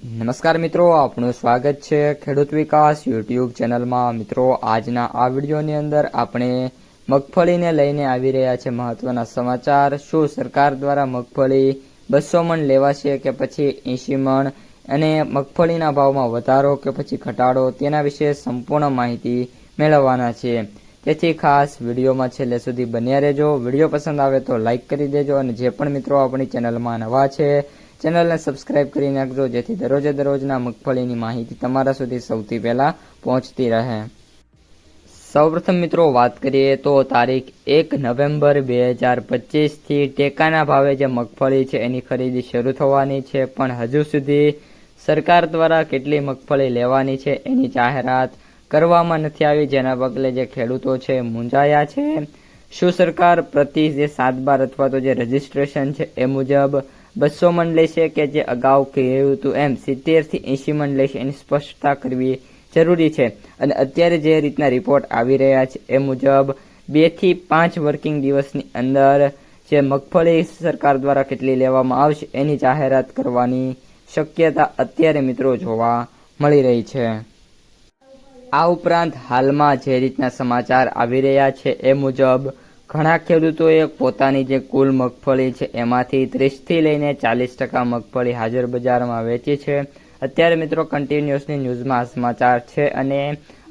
નમસ્કાર મિત્રો, આપનું સ્વાગત છે ખેડૂત વિકાસ યુટ્યુબ ચેનલમાં. મિત્રો, આજના આ વિડીયોની અંદર આપણે મગફળીને લઈને આવી રહ્યા છે મહત્વના સમાચાર. શું સરકાર દ્વારા મગફળી બસો મણ લેવાશે કે પછી એંશી મણ? અને મગફળીના ભાવમાં વધારો કે પછી ઘટાડો? તેના વિશે સંપૂર્ણ માહિતી મેળવવાના છે. તેથી ખાસ વિડીયોમાં છેલ્લે સુધી બન્યા રહેજો. વીડિયો પસંદ આવે તો લાઇક કરી દેજો અને જે પણ મિત્રો આપણી ચેનલમાં નવા છે ચેનલને સબસ્ક્રાઇબ કરી નાખજો, જેથી દરરોજે દરરોજના મગફળીની માહિતી તમારા સુધી સૌથી પહેલાં પહોંચતી રહે. સૌપ્રથમ મિત્રો વાત કરીએ તો તારીખ એક નવેમ્બર બે હજાર પચીસથી ટેકાના ભાવે જે મગફળી છે એની ખરીદી શરૂ થવાની છે, પણ હજુ સુધી સરકાર દ્વારા કેટલી મગફળી લેવાની છે એની જાહેરાત કરવામાં નથી આવી, જેના પગલે જે ખેડૂતો છે મૂંઝાયા છે. શું સરકાર પ્રતિ જે સાત બાર અથવા તો જે રજિસ્ટ્રેશન છે એ મુજબ બસો મન લેશે કે જે અગાઉ કહ્યું હતું એમ. સિત્તેરથી એંશી મન લેશે એની સ્પષ્ટતા કરવી જરૂરી છે. અને અત્યારે જે રીતના રિપોર્ટ આવી રહ્યા છે એ મુજબ બેથી પાંચ વર્કિંગ દિવસની અંદર જે મગફળી સરકાર દ્વારા કેટલી લેવામાં આવશે એની જાહેરાત કરવાની શક્યતા અત્યારે મિત્રો જોવા મળી રહી છે. આ ઉપરાંત હાલમાં જે રીતના સમાચાર આવી રહ્યા છે એ મુજબ ઘણા ખેડૂતોએ પોતાની જે કુલ મગફળી છે, એમાંથી ત્રીસથી લઈને ચાલીસ ટકા મગફળી હાજર બજારમાં વેચી છે. અત્યારે મિત્રો કન્ટિન્યુઅસની ન્યૂઝમાં સમાચાર છે અને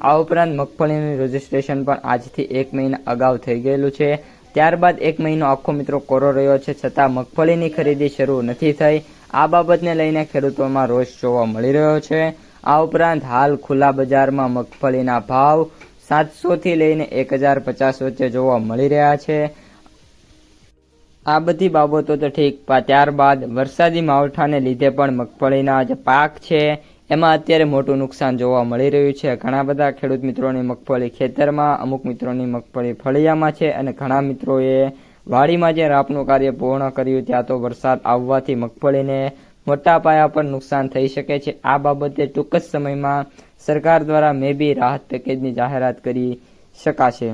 આ ઉપરાંત મગફળીનું રજીસ્ટ્રેશન પણ આજથી એક મહિના અગાઉ થઈ ગયેલું છે. ત્યારબાદ એક મહિનો આખો મિત્રો કોરો રહ્યો છે, છતાં મગફળીની ખરીદી શરૂ નથી થઈ. આ બાબતને લઈને ખેડૂતોમાં રોષ જોવા મળી રહ્યો છે. આ ઉપરાંત હાલ ખુલ્લા બજારમાં મગફળીના ભાવ સાતસોથી લઈને એક હજાર પચાસ વચ્ચે જોવા મળી રહ્યા છે. આ બધી બાબતો તો ઠીક ત્યારબાદ વરસાદી માવઠાને લીધે પણ મગફળીના જે પાક છે, એમાં અત્યારે મોટું નુકસાન જોવા મળી રહ્યું છે. ઘણા બધા ખેડૂત મિત્રોની મગફળી ખેતરમાં, અમુક મિત્રોની મગફળી ફળિયામાં છે અને ઘણા મિત્રોએ વાડીમાં જે રાપનું કાર્ય પૂર્ણ કર્યું, ત્યાં તો વરસાદ આવવાથી મગફળીને મોટા પાયા પર નુકસાન થઈ શકે છે. આ બાબતે ટૂંક જ સમયમાં સરકાર દ્વારા મે બી રાહત પેકેજની જાહેરાત કરી શકાશે.